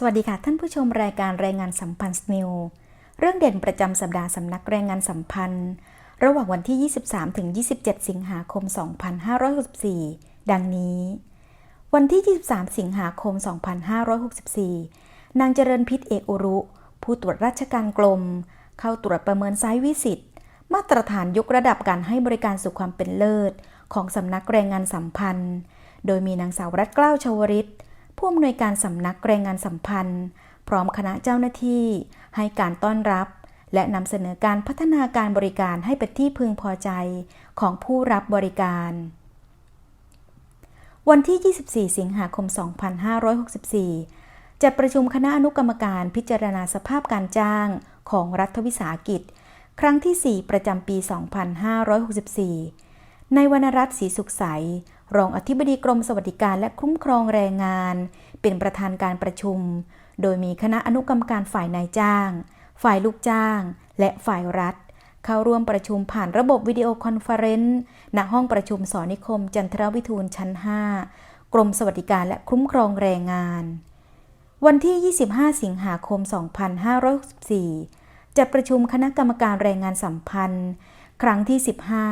สวัสดีค่ะ ท่านผู้ชมรายการแรงงานสัมพันธ์นิวเรื่องเด่นประจำสัปดาห์สำนักแรงงานสัมพันธ์ ระหว่างวันที่ 23 ถึง 27 สิงหาคม 2564 ดังนี้ วันที่ 23 สิงหาคม 2564 นางเจริญพิษเอกอุรุ ผู้ตรวจราชการกรม เข้าตรวจประเมินไซต์วิสิตมาตรฐานยกระดับการให้บริการสู่ความเป็นเลิศ ของสำนักแรงงานสัมพันธ์ โดยมีนางสาวรัตเกล้าชวริต ผู้อำนวยการสำนักแรงงานสัมพันธ์ พร้อมคณะเจ้าหน้าที่ ให้การต้อนรับ และนำเสนอการพัฒนาการบริการให้เป็นที่พึงพอใจของผู้รับบริการ วันที่ 24 สิงหาคม 2564จัดประชุมคณะอนุกรรมการพิจารณาสภาพการจ้างของรัฐวิสาหกิจ ครั้งที่ 4 ประจำปี 2564 ในวรรณรัตน์ศรีสุขใส รองอธิบดีกรมสวัสดิการและคุ้มครองแรงงาน เป็นประธานการประชุม โดยมีคณะอนุกรรมการฝ่ายนายจ้าง ฝ่ายลูกจ้าง และฝ่ายรัฐ เข้าร่วมประชุมผ่านระบบวิดีโอคอนเฟอเรนซ์ณห้องประชุมสอนิคม จันทรวิทูลชั้น 5 กรมสวัสดิการและคุ้มครองแรงงาน วันที่ 25 สิงหาคม 2564 จัดประชุมคณะกรรมการแรงงานสัมพันธ์ ครั้งที่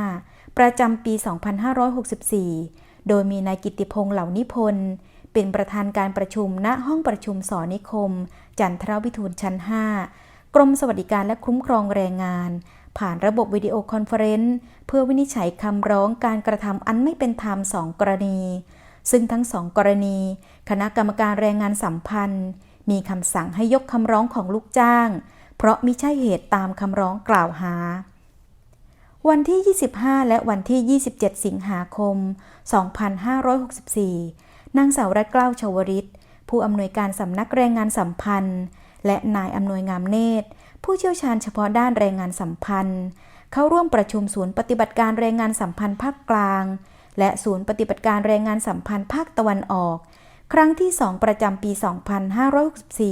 15 ประจำปี 2564 โดยมีนายกิติพงษ์เหล่านิพนธ์เป็นประธานการประชุมณห้องประชุมสอนิคม จันทรวิทูลชั้น 5 กรมสวัสดิการและคุ้มครองแรงงาน ผ่านระบบวิดีโอคอนเฟอเรนซ์เพื่อวินิจฉัยคำร้องการกระทำอันไม่เป็นธรรมสองกรณี ซึ่งทั้งสองกรณี คณะกรรมการแรงงานสัมพันธ์ มีคำสั่งให้ยกคำร้องของลูกจ้าง เพราะมิใช่เหตุตามคำร้องกล่าวหา วันที่ 25 และวันที่ 27 สิงหาคม 2564 นางสาวรัตเกล้าชวริต ผู้อำนวยการสำนักแรงงานสัมพันธ์ และนายอำนวยงามเนตร ผู้เชี่ยวชาญเฉพาะด้านแรงงานสัมพันธ์ เข้าร่วมประชุมศูนย์ปฏิบัติการแรงงานสัมพันธ์ภาคกลาง และศูนย์ปฏิบัติการแรงงานสัมพันธ์ภาคตะวันออก ครั้งที่ 2 ประจำปี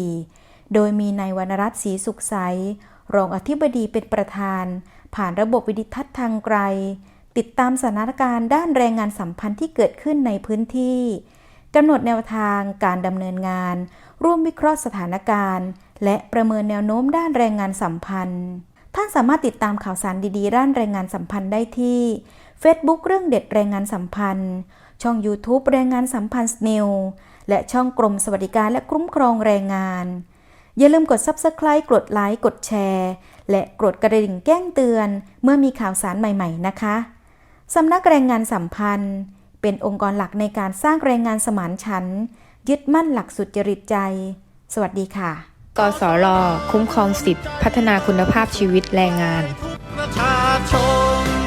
2564 โดยมีนายวรรณรัตน์ศรีสุขใสรองอธิบดีเป็นประธาน ผ่านระบบวิดิทัศน์ทางไกล ติดตามสถานการณ์ด้านแรงงานสัมพันธ์ที่เกิดขึ้นในพื้นที่กำหนดแนวทางการดำเนินงาน ร่วมวิเคราะห์สถานการณ์ และประเมินแนวโน้มด้านแรงงานสัมพันธ์ ท่านสามารถติดตามข่าวสารดีๆ ด้านแรงงานสัมพันธ์ได้ที่ Facebook เรื่องเด็ดแรงงานสัมพันธ์ ช่อง YouTube แรงงานสัมพันธ์นิวและช่องกรมสวัสดิการและคุ้มครองแรงงาน อย่าลืมกด Subscribe กดไลค์กดแชร์ และกดกระดิ่งแจ้งเตือน เมื่อมีข่าวสารใหม่ ๆ นะคะสำนักแรงงานสัมพันธ์ เป็นองค์กรหลักในการสร้างแรงงานสมานฉันยึดมั่นหลักสุดจริตใจ สวัสดีค่ะ กสรคุ้มครองสิทธิพัฒนาคุณภาพชีวิตแรงงานประชาชน